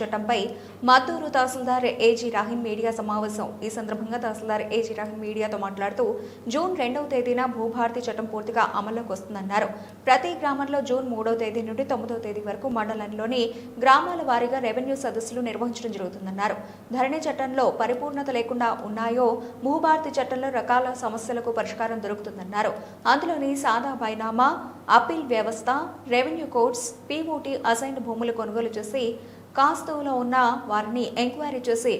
చట్టంపై మద్దూరు తహసీల్దార్ ఏజీ రాహిన్ మీడియా సమావేశం. ఈ సందర్భంగా తహసీల్దార్ ఏజీ రాహిన్ మీడియాతో మాట్లాడుతూ జూన్ రెండవ తేదీన భూభారతి చట్టం పూర్తిగా అమల్లోకి వస్తుందన్నారు. ప్రతి గ్రామంలో జూన్ మూడవ తేదీ నుండి తొమ్మిదవ తేదీ వరకు మండలంలోని గ్రామాల వారీగా రెవెన్యూ సదస్సులు నిర్వహించడం జరుగుతుందన్నారు. ధరణి చట్టంలో పరిపూర్ణత లేకుండా ఉన్నాయో భూభారతి చట్టంలో రకాల సమస్యలకు పరిష్కారం దొరుకుతుందన్నారు. అందులోని సాదా బైనామా అప్పీల్ వ్యవస్థ రెవెన్యూ కోర్ట్స్ పీఓటీ అసైన్డ్ భూములు కొనుగోలు చేసి కాస్తువులో ఉన్న వారిని ఎంక్వైరీ చేసి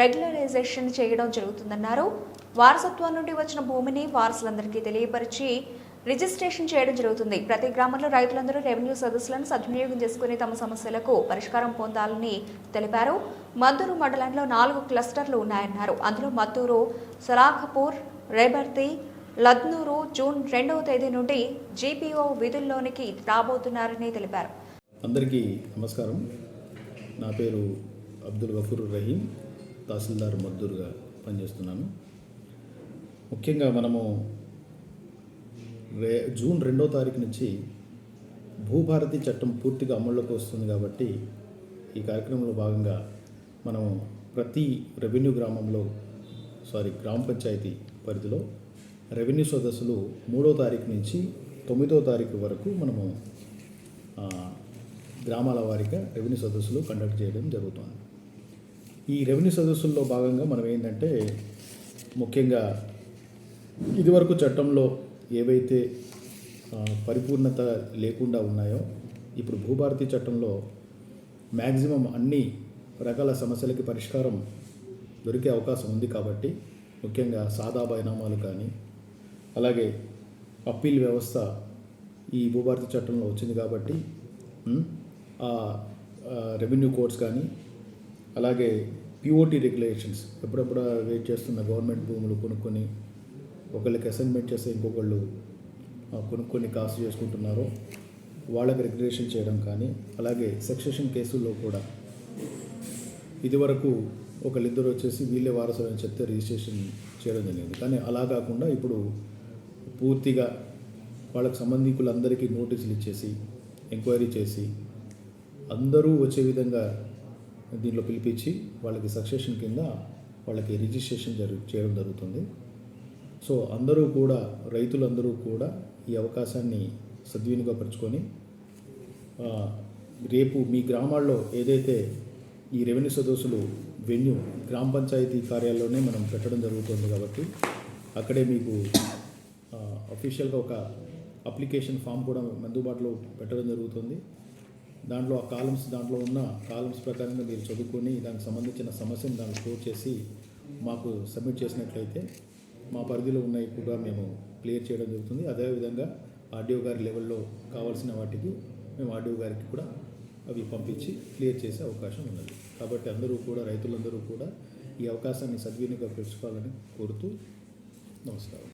రెగ్యులరైజేషన్ చేయడం జరుగుతుందన్నారు. వారసత్వం నుండి వచ్చిన భూమిని వారసులందరికీ తెలియపరిచి రిజిస్ట్రేషన్ చేయడం జరుగుతుంది. ప్రతి గ్రామంలో రైతులందరూ రెవెన్యూ సదస్సులను సద్వినియోగం చేసుకుని తమ సమస్యలకు పరిష్కారం పొందాలని తెలిపారు. మద్దూరు మండలంలో నాలుగు క్లస్టర్లు ఉన్నాయన్నారు. అందులో మద్దూరు సలాఖపూర్ రేబర్తి లద్నూరు జూన్ రెండవ తేదీ నుండి జీపీఓ విధుల్లోనికి రాబోతున్నారని తెలిపారు. అందరికీ నమస్కారం. నా పేరు అబ్దుల్ గఫూర్ రహీం తహసీల్దార్ మద్దూరుగా పనిచేస్తున్నాను. ముఖ్యంగా మనము రే జూన్ రెండో తారీఖు నుంచి భూభారతి చట్టం పూర్తిగా అమల్లోకి వస్తుంది కాబట్టి ఈ కార్యక్రమంలో భాగంగా మనం ప్రతి రెవెన్యూ గ్రామంలో సారీ గ్రామ పంచాయతీ పరిధిలో రెవెన్యూ సదస్సులు మూడో తారీఖు నుంచి తొమ్మిదో తారీఖు వరకు మనము గ్రామాల వారీగా రెవెన్యూ సదస్సులు కండక్ట్ చేయడం జరుగుతుంది. ఈ రెవెన్యూ సదస్సుల్లో భాగంగా మనం ఏంటంటే ముఖ్యంగా ఇదివరకు చట్టంలో ఏవైతే పరిపూర్ణత లేకుండా ఉన్నాయో ఇప్పుడు భూభారతి చట్టంలో మ్యాక్సిమం అన్ని రకాల సమస్యలకి పరిష్కారం దొరికే అవకాశం ఉంది కాబట్టి ముఖ్యంగా సాదా బైనామాలు కానీ అలాగే అప్పీల్ వ్యవస్థ ఈ భూభారతి చట్టంలో వచ్చింది కాబట్టి రెవెన్యూ కోడ్స్ కానీ అలాగే పిఓటీ రెగ్యులేషన్స్ ఎప్పుడప్పుడు వెయిట్ చేస్తున్న గవర్నమెంట్ భూములు కొనుక్కొని ఒకళ్ళకి అసైన్మెంట్ చేస్తే ఇంకొకళ్ళు కొనుక్కొని కాస్ట్ చేసుకుంటున్నారో. వాళ్ళకి రెగ్యులేషన్ చేయడం కానీ అలాగే సక్సెషన్ కేసుల్లో కూడా. ఇదివరకు ఒకళ్ళిద్దరు వచ్చేసి వీళ్ళే వారసులు అని చెప్తే రిజిస్ట్రేషన్ చేయడం జరిగింది. కానీ అలా కాకుండా ఇప్పుడు పూర్తిగా వాళ్ళకి సంబంధికులందరికీ నోటీసులు ఇచ్చేసి ఎంక్వైరీ చేసి అందరూ వచ్చే విధంగా దీంట్లో పిలిపించి వాళ్ళకి సక్సెషన్ కింద వాళ్ళకి రిజిస్ట్రేషన్ జరు చేయడం జరుగుతుంది. సో అందరూ కూడా రైతులందరూ కూడా ఈ అవకాశాన్ని సద్వినియోగపరుచుకొని రేపు మీ గ్రామాల్లో ఏదైతే ఈ రెవెన్యూ సదస్సులు వెన్యూ గ్రామ పంచాయతీ కార్యాలయంలోనే మనం పెట్టడం జరుగుతుంది కాబట్టి అక్కడే మీకు అఫీషియల్గా ఒక అప్లికేషన్ ఫామ్ కూడా అందుబాటులో పెట్టడం జరుగుతుంది. దాంట్లో ఆ కాలమ్స్ దాంట్లో ఉన్న కాలమ్స్ ప్రకారంగా మీరు చదువుకొని దానికి సంబంధించిన సమస్యను దాన్ని స్టోర్ చేసి మాకు సబ్మిట్ చేసినట్లయితే మా పరిధిలో ఉన్నవి కూడా మేము క్లియర్ చేయడం జరుగుతుంది. అదేవిధంగా ఆర్డీఓ గారి లెవెల్లో కావాల్సిన వాటికి మేము ఆర్డీఓ గారికి కూడా అవి పంపించి క్లియర్ చేసే అవకాశం ఉన్నది. కాబట్టి అందరూ కూడా రైతులందరూ కూడా ఈ అవకాశాన్ని సద్వినియోగపరుచుకోవాలని కోరుతూ నమస్కారం.